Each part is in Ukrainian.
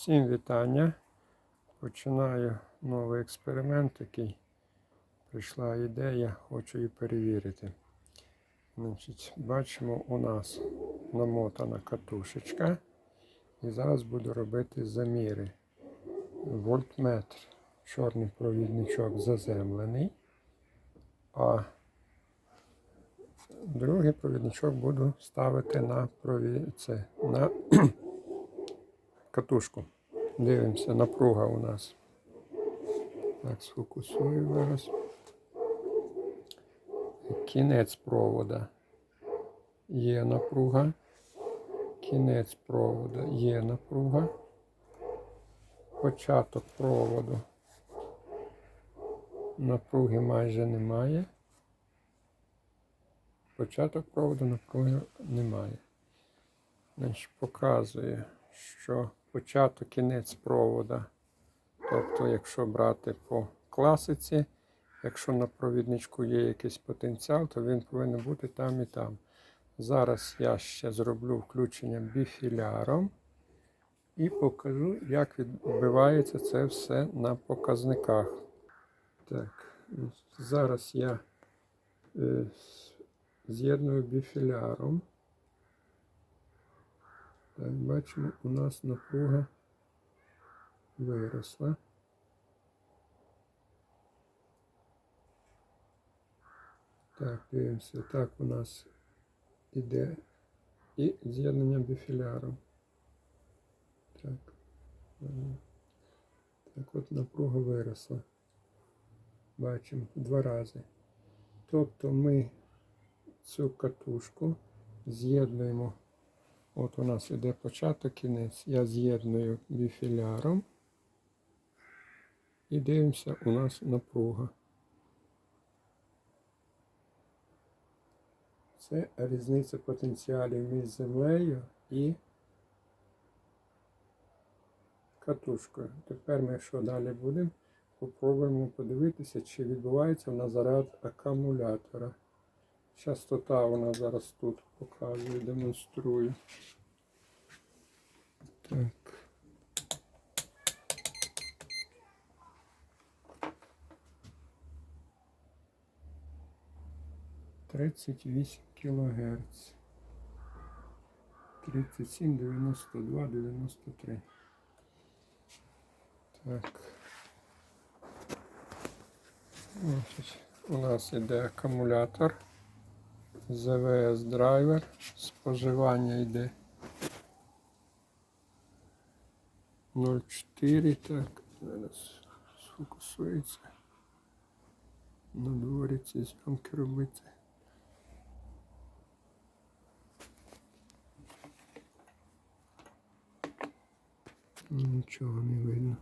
Всім вітання. Починаю новий експеримент, який прийшла ідея, хочу її перевірити. Значить, бачимо, у нас намотана катушечка. І зараз буду робити заміри. Вольтметр, чорний провідничок заземлений, а другий провідничок буду ставити на, прові... це, на катушку. Дивимося, напруга у нас. Так, сфокусую зараз. Кінець провода. Є напруга. Кінець провода є напруга. Початок проводу. Напруги майже немає. Початок проводу напруги немає. Значить, показує, що початок кінець провода. Тобто, якщо брати по класиці, якщо на провідничку є якийсь потенціал, то він повинен бути там і там. Зараз я ще зроблю включення біфіляром і покажу, як відбувається це все на показниках. Так, зараз я е, з'єдную біфіляром. Так, бачимо, у нас напруга виросла. Так, дивимося, так у нас іде і з'єднання біфіляром. Так. Так от напруга виросла. Бачимо два рази. Тобто ми цю катушку з'єднуємо. От у нас іде початок кінець. Я з'єдную біфіляром. І дивимося, у нас напруга. Це різниця потенціалів між землею і катушкою. Тепер ми, що далі будемо, попробуємо подивитися, чи відбувається в нас заряд акумулятора. Частота вона зараз тут показую, демонструю. Так. Тридцять вісім кілогерц. Тридцять сім, дев'яносто два, дев'яносто три. Так. Значить, у нас іде акумулятор. ЗВС драйвер. Споживання йде 0,4. Так, зараз сфокусується. На дворі ці зйомки робити. Нічого не видно.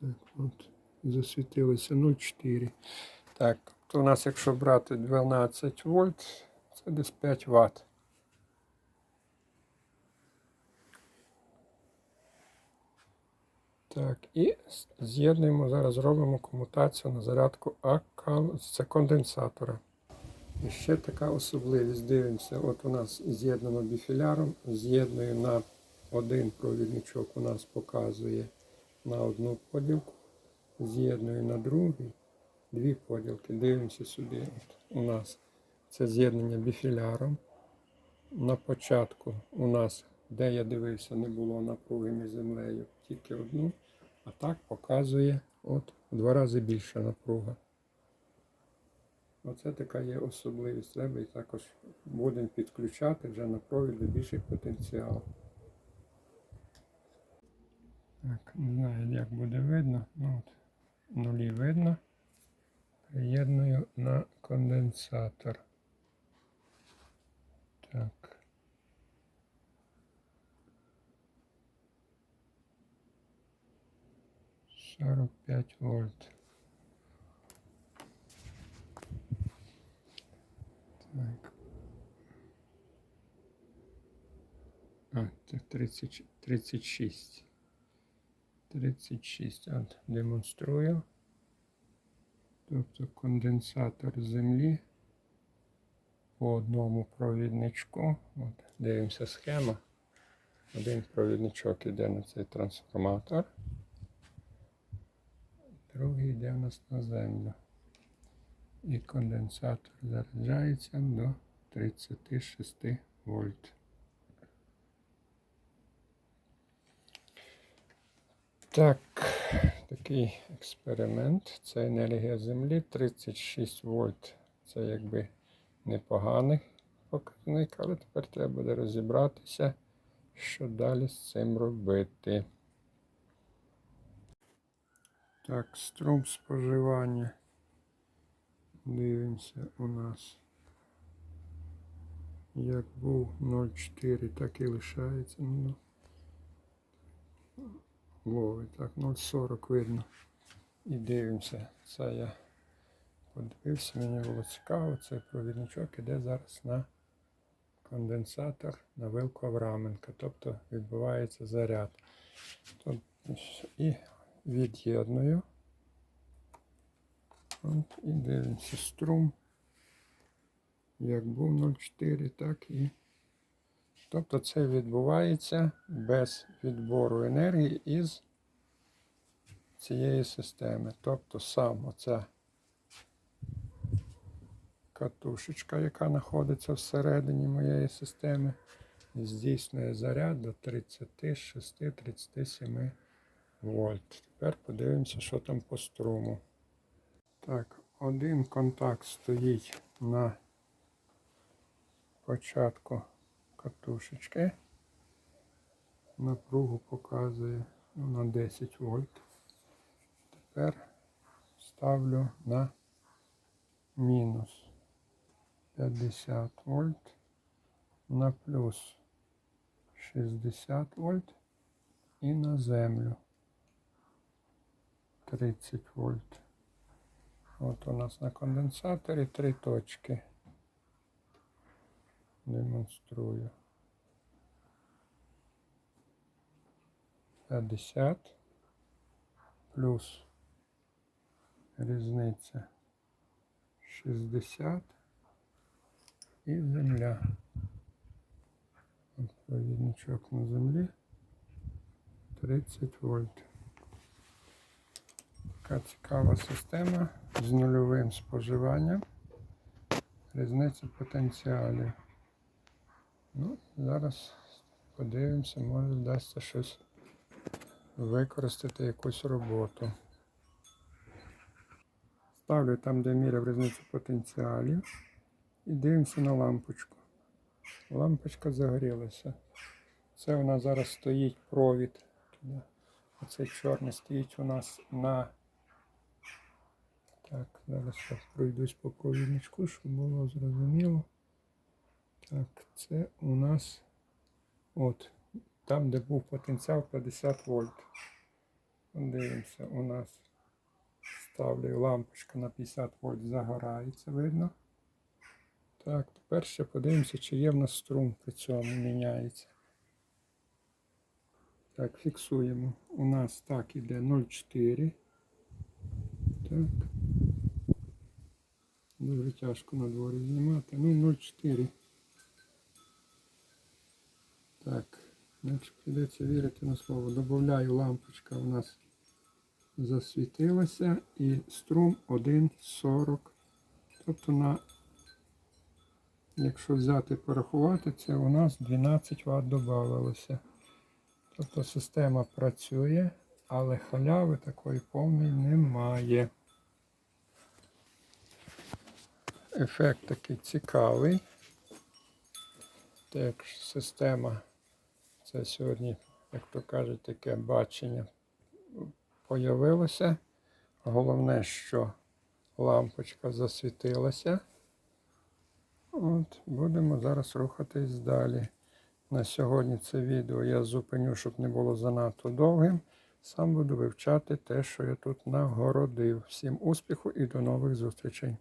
Так, от, засвітилося 0,4. Так, то у нас, якщо брати 12 вольт, це десь 5 Вт. Так, і з'єднуємо, зараз робимо комутацію на зарядку акал... це конденсатора. І ще така особливість. Дивимося, от у нас з'єднано біфіляром, з'єдную на один провідничок, у нас показує на одну поділку, з'єдную на другий дві поділки. Дивимося сюди. От у нас це з'єднання біфіляром. На початку у нас, де я дивився, не було напруги між землею, тільки одну. А так показує от два рази більша напруга. Оце така є особливість. Треба і також будемо підключати вже на провід більший потенціал. Так, не знаю, як буде видно. Ну, от, нулі видно. Приєдную на конденсатор. Так. Сорок п'ять вольт. Так. А, це 30, 36. 36. От, демонструю. Тобто конденсатор землі по одному провідничку. От, дивимося схема. Один провідничок йде на цей трансформатор. Другий йде у нас на землю. І конденсатор заряджається до 36 вольт. Так, такий експеримент. Це енергія Землі 36 вольт. Це якби непоганий показник, але тепер треба буде розібратися, що далі з цим робити. Так, струм споживання. Дивимося у нас. Як був 0,4, так і лишається. Ну, ловить. Так, 0,40 видно. І дивимося. Це я подивився, мені було цікаво. Цей провідничок іде зараз на конденсатор на вилку Авраменка. Тобто відбувається заряд. Тут і від'єдную. І дивимося струм. Як був 0,4, так і. Тобто це відбувається без відбору енергії із цієї системи. Тобто сам оця катушечка, яка знаходиться всередині моєї системи, здійснює заряд до 36-37 вольт. Тепер подивимося, що там по струму. Так, один контакт стоїть на початку катушечки. Напругу показує ну, на 10 вольт. Тепер ставлю на мінус 50 вольт на плюс 60 вольт і на землю 30 вольт. От у нас на конденсаторі три точки. Демонструю. 50 плюс різниця 60 і земля. От Провідничок на землі 30 вольт. Така цікава система з нульовим споживанням. Різниця потенціалів. Ну, зараз подивимося, може вдасться щось використати якусь роботу. Ставлю там, де міряв різницю потенціалів. І дивимося на лампочку. Лампочка загорілася. Це у нас зараз стоїть провід. Оцей чорний стоїть у нас на. Так, зараз я пройдусь по провідничку, щоб було зрозуміло. Так, це у нас от там, де був потенціал 50 вольт. Дивимося, у нас ставлю лампочка на 50 вольт загорається, видно. Так, тепер ще подивимося, чи є в нас струм при цьому міняється. Так, фіксуємо. У нас так іде 0,4. Так. Дуже тяжко на дворі знімати. Ну, 0,4. Так, значить прийдеться вірити на слово. Добавляю лампочка у нас засвітилася і струм 1,40. Тобто на, якщо взяти порахувати, це у нас 12 Вт додавалося. Тобто система працює, але халяви такої повної немає. Ефект такий цікавий. Так, система, це сьогодні, як то кажуть, таке бачення появилося. Головне, що лампочка засвітилася. От, Будемо зараз рухатись далі. На сьогодні це відео я зупиню, щоб не було занадто довгим. Сам буду вивчати те, що я тут нагородив. Всім успіху і до нових зустрічей!